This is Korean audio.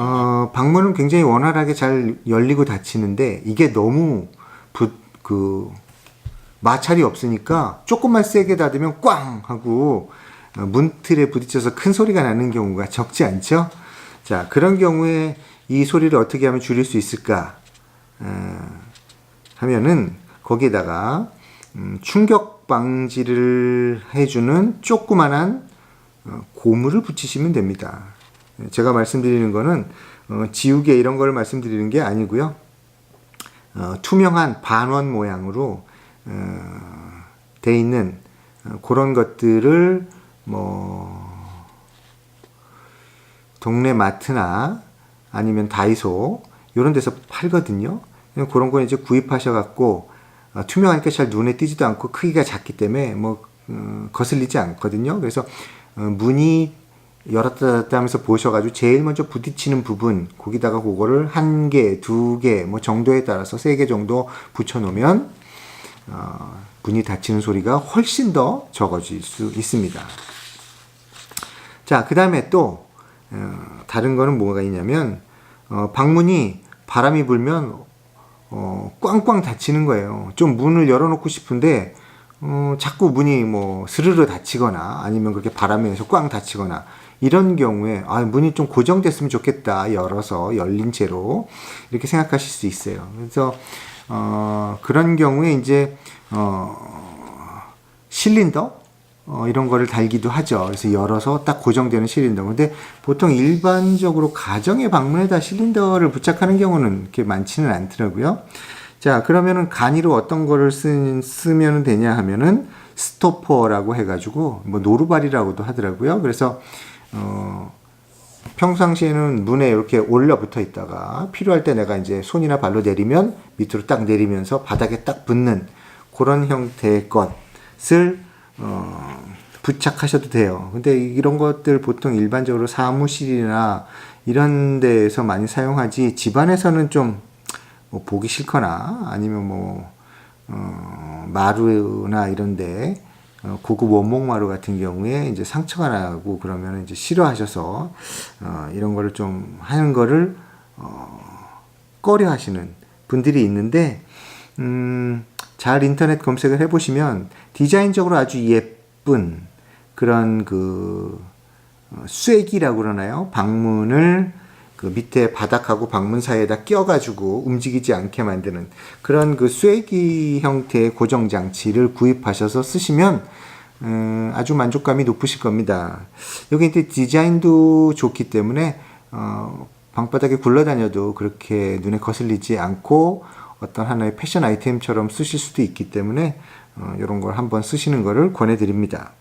어, 방문은 굉장히 원활하게 잘 열리고 닫히는데 이게 너무 부, 그 마찰이 없으니까 조금만 세게 닫으면 꽝 하고 어, 문틀에 부딪혀서 큰 소리가 나는 경우가 적지 않죠? 자 그런 경우에 이 소리를 어떻게 하면 줄일 수 있을까 어, 하면은 거기에다가 음, 충격 방지를 해주는 조그만한 어, 고무를 붙이시면 됩니다. 제가 말씀드리는 거는 어, 지우개 이런 걸 말씀드리는 게 아니고요. 어, 투명한 반원 모양으로 어, 돼 있는 어, 그런 것들을 뭐 동네 마트나 아니면 다이소 이런 데서 팔거든요. 그런 거 이제 구입하셔 갖고 어, 투명하니까 잘 눈에 띄지도 않고 크기가 작기 때문에 뭐 어, 거슬리지 않거든요. 그래서 어, 문이 열었다 하면서 보셔가지고 제일 먼저 부딪히는 부분 거기다가 그거를 한 개, 두 개 뭐 정도에 따라서 세 개 정도 붙여놓으면 어, 문이 닫히는 소리가 훨씬 더 적어질 수 있습니다. 자, 그 다음에 또 어, 다른 거는 뭐가 있냐면 어, 방문이 바람이 불면 어, 꽝꽝 닫히는 거예요. 좀 문을 열어놓고 싶은데 어, 자꾸 문이 뭐 스르르 닫히거나 아니면 그렇게 바람에 의해서 꽝 닫히거나 이런 경우에 아, 문이 좀 고정됐으면 좋겠다 열어서 열린 채로 이렇게 생각하실 수 있어요. 그래서 어, 그런 경우에 이제 어, 실린더 어, 이런 거를 달기도 하죠. 그래서 열어서 딱 고정되는 실린더. 근데 보통 일반적으로 가정의 방문에다 실린더를 부착하는 경우는 그렇게 많지는 않더라고요. 자, 그러면은 간이로 어떤 거를 쓰, 쓰면 되냐 하면은 스토퍼라고 해가지고 뭐 노루발이라고도 하더라고요. 그래서 어, 평상시에는 문에 이렇게 올려 붙어 있다가 필요할 때 내가 이제 손이나 발로 내리면 밑으로 딱 내리면서 바닥에 딱 붙는 그런 형태의 것을 어, 부착하셔도 돼요. 근데 이런 것들 보통 일반적으로 사무실이나 이런 데에서 많이 사용하지 집안에서는 좀 뭐 보기 싫거나 아니면 뭐 어, 마루나 이런데 어, 고급 원목 마루 같은 경우에 이제 상처가 나고 그러면 이제 싫어하셔서 어, 이런 거를 좀 하는 거를 어, 꺼려 하시는 분들이 있는데 음, 잘 인터넷 검색을 해보시면 디자인적으로 아주 예쁜 그런 그 어, 쇠기라고 그러나요? 방문을 그 밑에 바닥하고 방문 사이에다 껴가지고 움직이지 않게 만드는 그런 그 쇠기 형태의 고정 장치를 구입하셔서 쓰시면 음, 아주 만족감이 높으실 겁니다. 여기 이제 디자인도 좋기 때문에 어, 방바닥에 굴러다녀도 그렇게 눈에 거슬리지 않고 어떤 하나의 패션 아이템처럼 쓰실 수도 있기 때문에 어, 이런 걸 한번 쓰시는 거를 권해드립니다.